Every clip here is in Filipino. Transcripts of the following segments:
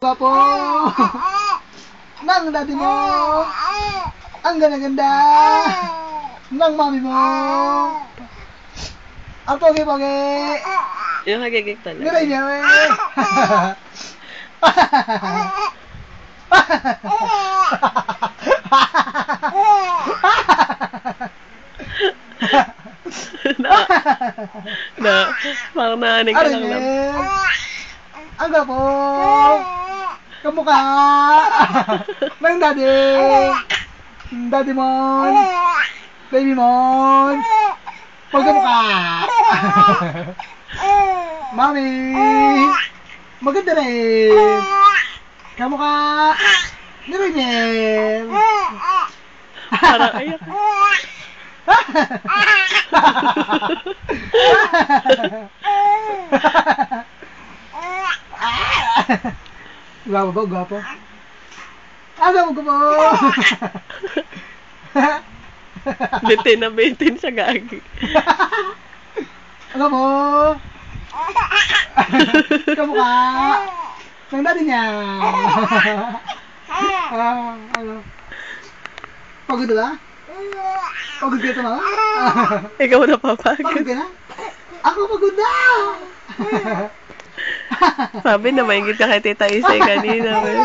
Gwapo! Nang daddy mo! Ang ganda-ganda! Nang mami mo! Ang pogi-pogi! Yung hagigik talaga. Niray niya eh! na, na, parang naanig ka lang yun? Ang gwapo! Kamukha! Nang daddy! Daddy mon! Baby mon! Pagkamukha! Mami! Maganda rin! Kamukha! Nirin Parang ayak. Gwapo ba? Gwapo? Ah, gwapo ko po! bitin na bitin siya gagi. Ano mo? Kamukha! Nang dati niya! ah, ano? Pagod na ba? Pagod ka na? Ikaw na Pagod papagod. ka na? Ako pagod na! Sabi na maingit ka kay Tita Isay kanina. eh.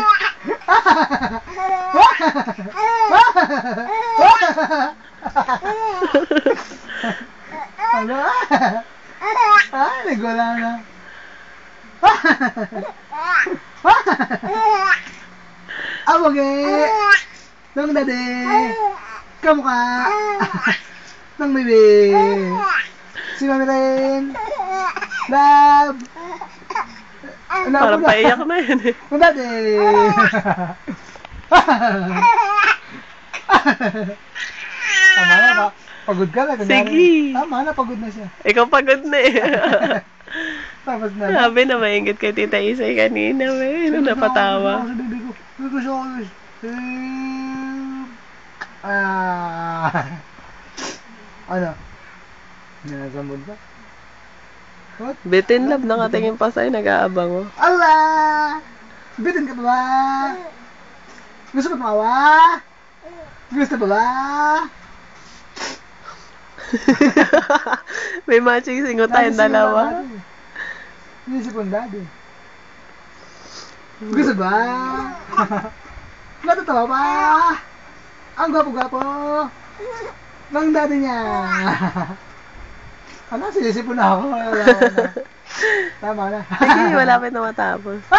ano? Ay, nagwala na. Aboge! Nang dade! Kamukha! Nang bibi! Si Mami! Love! Love Parang mo na. paiyak na yun eh. Nang dade! Tama na ba? Pagod ka na. kunyari. Sige. Tama na, pagod na siya. Ikaw pagod na eh. Tapos na. Sabi na maingit kay Tita Isay kanina. Eh. Ano napatawa? Gusto ko Ah. Ano? Ninasambon ka? What? Bitin love nakatingin pa sa'yo, nag-aabang oh. Allah! Bitin ka pa ba? Gusto mo tumawa? Gusto pa ba? May matching singo tayong dalawa. Inisip ko ang daddy. Gusto ba? Natatawa ba? Ang gwapo-gwapo. Ng daddy niya. Ano, sinisipon na ako. Wala na. Tama na. Sige, malapit na matapos.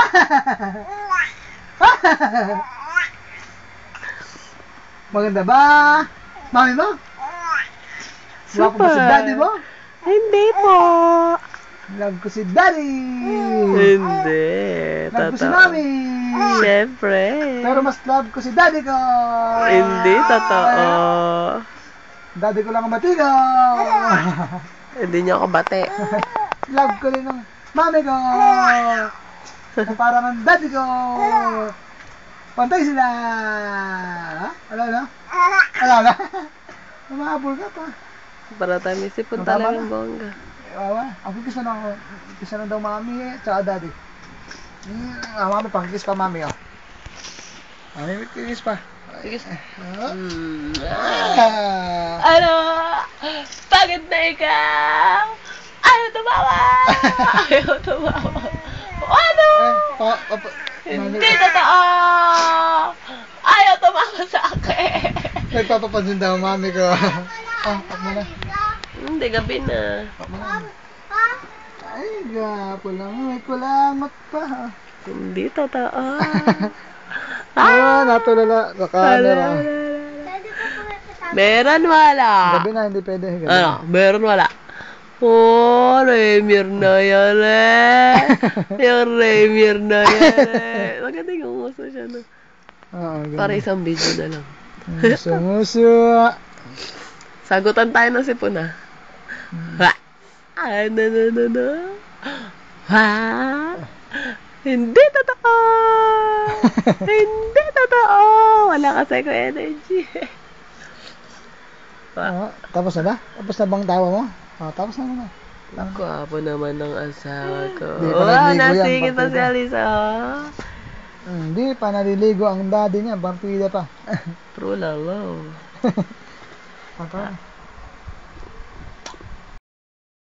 Maganda ba? Mami mo? Gwapo ba si Super. daddy mo? Hindi po. Love ko si daddy. Hindi. Love ko si mami. Siyempre. Pero mas love ko si daddy ko. Hindi totoo. Daddy ko lang ang matigo. Hindi niyo ako bate. love ko rin ng mami ko. Na parang ang daddy ko. Pantay sila. Wala na? Wala na? Umahabol ka pa. Para tayo may sipon Tama talagang na. bongga. Wawa. Ako kiss na ako. Kiss na daw mami eh. Tsaka daddy. Mm, ah, mami, pakikiss pa mami oh. Mami, kiss pa. Sige. Ah. Hmm. Ah. Ano? Pagod na ikaw? Ayaw tumawa! Ayaw tumawa. Ano? Ay, pa, pa, pa, Hindi totoo! Ayaw tumawa sa akin! Nagpapapansin daw mami ko. ah, pak mo na. Hindi, gabi na. Pak mo na. Ay, gapo lang. May kulangot pa. Hindi totoo. Ah, natulala sa camera. Meron wala. Gabi na, hindi pwede. Gabi. Ano? Meron wala. Oh, Remir na yan eh. Yung Remir na yan eh. Maganda yung uso siya no. Oo, gabi. Para isang video na lang. Sumuso. Sagutan tayo ng sipon ah. Ha? Ano, no, no, no. Ha? Hindi totoo. Hindi totoo. Wala kasi ko energy. Ah, tapos na ba? Tapos na bang tawa mo? Ah, tapos na naman. Ang Gwapo naman ng asawa ko. Di pa Wow, nasingit pa si. Alisa. oh. Hindi pa naliligo ang daddy niya, partida pa. True love. Patawa.